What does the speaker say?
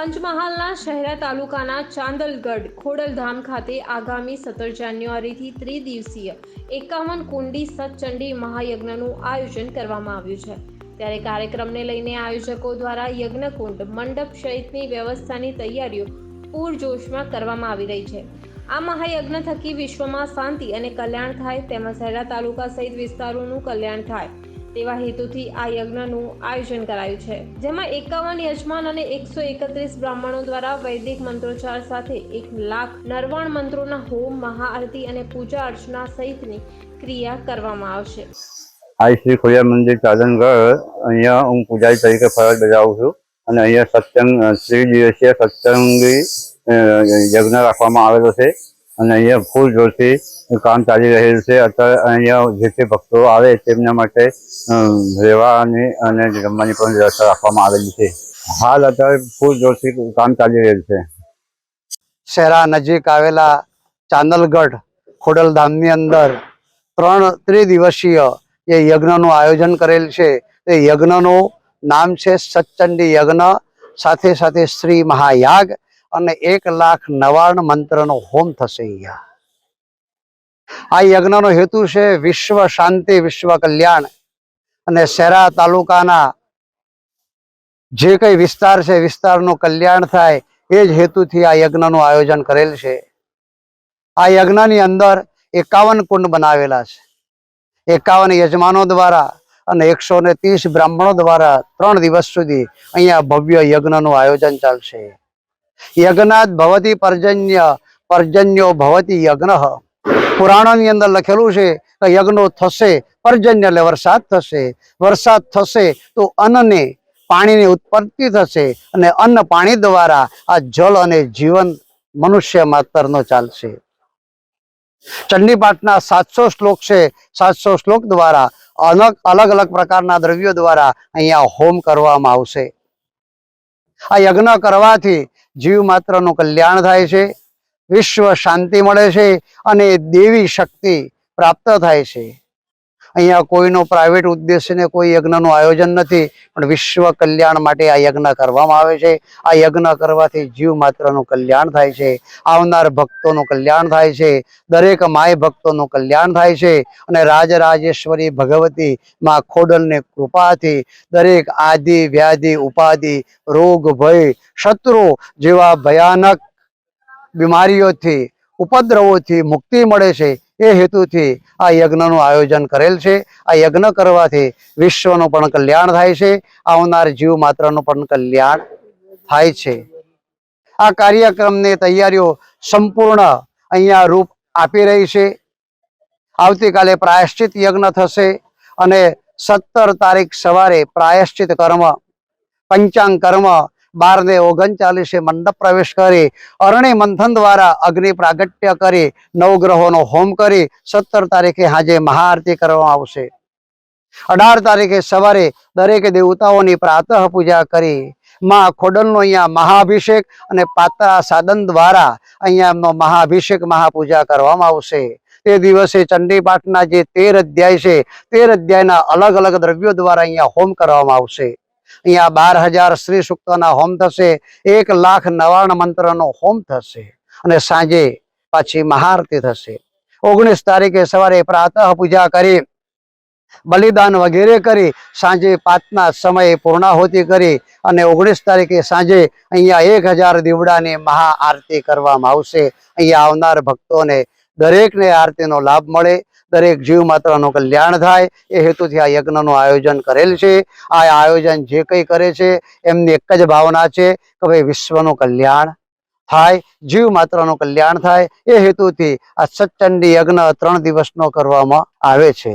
પંચમહાલના શહેરા તાલુકાના ચાંદલગઢ, ખોડલધામ ખાતે આગામી સત્તર જાન્યુઆરીથી ત્રિદિવસીય એકાવન કુંડી સતચંડી મહાયજ્ઞનું આયોજન કરવામાં આવ્યું છે. ત્યારે કાર્યક્રમને લઈને આયોજકો દ્વારા યજ્ઞકુંડ, મંડપ સહિતની વ્યવસ્થાની તૈયારીઓ પૂરજોશમાં કરવામાં આવી રહી છે. આ મહાયજ્ઞ થકી વિશ્વમાં શાંતિ અને કલ્યાણ થાય, તેમજ શહેરા તાલુકા સહિત વિસ્તારોનું કલ્યાણ થાય. તેવા હેતુથી આ યજ્ઞનું આયોજન કરાયું છે. જેમાં એકાવન યજમાન અને એકસો એકત્રીસ બ્રાહ્મણો દ્વારા વૈદિક મંત્રોચ્ચાર સાથે એક લાખ નરવણ મંત્રોના હોમ મહાઆરતી અને પૂજા અર્ચના સહિતની ક્રિયા કરવામાં આવશે. આઈ શ્રી ખોડિયા મંદિર ચાદનગઢ અહીંયા હું પૂજારી તરીકે ફરજ બજાવું છું અને અહીંયા સત્સંગ ત્રિદિવસીય સત્સંગી અ, યજ્ઞ રાખવામાં આવેલો છે. અને અહીંયા ફૂલ જોરથી કામ ચાલી રહેલું છે. અત્યારે અહીંયા જે તે ભક્તો આવે તેમના માટે રહેવાની અને જમવાની પણ વ્યવસ્થા રાખવામાં આવેલી છે. હાલ અત્યારે ફૂલ જોરથી કામ ચાલી રહેલું છે. શહેરા નજીક આવેલા ચાંદલગઢ ખોડલધામની અંદર ત્રણ ત્રિદિવસીય જે યજ્ઞનું આયોજન કરેલ છે. તે યજ્ઞનું નામ છે સચંડી યજ્ઞ. સાથે સાથે શ્રી મહાયાગ અને એક લાખ નવાર્ણ મંત્રનો હોમ થશે અહીંયા. આ યજ્ઞનો હેતુ છે વિશ્વ શાંતિ, વિશ્વ કલ્યાણ. અને શેરા તાલુકાના જે કઈ વિસ્તાર છે, વિસ્તારનું કલ્યાણ થાય, એ જ હેતુથી આ યજ્ઞનું આયોજન કરેલ છે. આ યજ્ઞની અંદર એકાવન કુંડ બનાવેલા છે. એકાવન યજમાનો દ્વારા અને એકસો ને ત્રીસ બ્રાહ્મણો દ્વારા ત્રણ દિવસ સુધી અહીંયા ભવ્ય યજ્ઞનું આયોજન ચાલશે. યજ્ઞાત ભવતી પર્જન્ય, પર્જન્યો ભવતી યજ્ઞ. પુરાણોની અંદર લખેલું છે કે યજ્ઞો થશે, પર્જન્ય એટલે વરસાદ થશે. વરસાદ થશે તો અન્નને, પાણીની ઉત્પત્તિ થશે અને અન્ન પાણી દ્વારા આ જળ અને જીવન મનુષ્ય માત્રનો ચાલશે. ચંડીપાઠના સાતસો શ્લોક છે, સાતસો શ્લોક દ્વારા અલગ અલગ અલગ પ્રકારના દ્રવ્યો દ્વારા અહીંયા હોમ કરવામાં આવશે. આ યજ્ઞ કરવાથી જીવ માત્રનું કલ્યાણ થાય છે, વિશ્વ શાંતિ મળે છે અને દેવી શક્તિ પ્રાપ્ત થાય છે. અહીંયા કોઈનો પ્રાઇવેટ ઉદ્દેશ્યને કોઈ યજ્ઞનું આયોજન નથી, પણ વિશ્વ કલ્યાણ માટે આ યજ્ઞ કરવામાં આવે છે. આ યજ્ઞ કરવાથી જીવ માત્રનું કલ્યાણ થાય છે, આવનાર ભક્તોનું કલ્યાણ થાય છે, દરેક માય ભક્તોનું કલ્યાણ થાય છે અને રાજરાજેશ્વરી ભગવતી માં ખોડલની કૃપાથી દરેક આદિ, વ્યાધિ, ઉપાધિ, રોગ, ભય, શત્રુ જેવા ભયાનક બીમારીઓથી, ઉપદ્રવોથી મુક્તિ મળે છે. એ હેતુથી આ યજ્ઞનું આયોજન કરેલ છે. આ યજ્ઞ કરવાથી વિશ્વનું પણ કલ્યાણ થાય છે. આવનાર જીવ માત્રનું પણ કલ્યાણ થાય છે. આ કાર્યક્રમની તૈયારીઓ સંપૂર્ણ અહીંયા રૂપ આપી રહી છે. આવતીકાલે પ્રાયશ્ચિત યજ્ઞ થશે અને સત્તર તારીખ સવારે પ્રાયશ્ચિત કર્મ, પંચાંગ કર્મ બાર ને ઓગણચાલીસે મંડપ પ્રવેશ કરી, અરણી મંથન દ્વારા અગ્નિ પ્રાગટ્ય કરી, નવગ્રહોનો હોમ કરી, સત્તર તારીખે આજે મહાઆરતી કરવામાં આવશે. અઢાર તારીખે સવારે દરેક દેવતાઓની પ્રાતઃ પૂજા કરી, માં ખોડલનો અહીંયા મહાઅભિષેક અને પાતળા સાધન દ્વારા અહીંયા એમનો મહાઅભિષેક મહાપૂજા કરવામાં આવશે. તે દિવસે ચંડી પાઠના જે તેર અધ્યાય છે, તેર અધ્યાયના અલગ અલગ દ્રવ્યો દ્વારા અહીંયા હોમ કરવામાં આવશે. અહીંયા બાર હજાર શ્રી સૂક્તના હોમ થશે, એક લાખ નવાણ મંત્રનો હોમ થશે અને સાંજે પાછી મહારતી થશે. ઓગણીસ તારીખે સવારે પ્રાતઃ પૂજા કરી, બલિદાન વગેરે કરી, સાંજે પાંચના સમયે પૂર્ણાહુતિ કરી અને ઓગણીસ તારીખે સાંજે અહીંયા એક હજાર દીવડાની મહાઆરતી કરવામાં આવશે. અહીંયા આવનાર ભક્તોને દરેકને આરતીનો લાભ મળે, દરેક જીવ માત્રનું કલ્યાણ થાય. એ હેતુથી આ યજ્ઞનું આયોજન કરેલ છે. આ આયોજન જે કંઈ કરે છે, એમની એક જ ભાવના છે કે ભાઈ વિશ્વનું કલ્યાણ થાય જીવ માત્રનું કલ્યાણ થાય. એ હેતુથી આ સચ્ચંડી યજ્ઞ ત્રણ દિવસનો કરવામાં આવે છે.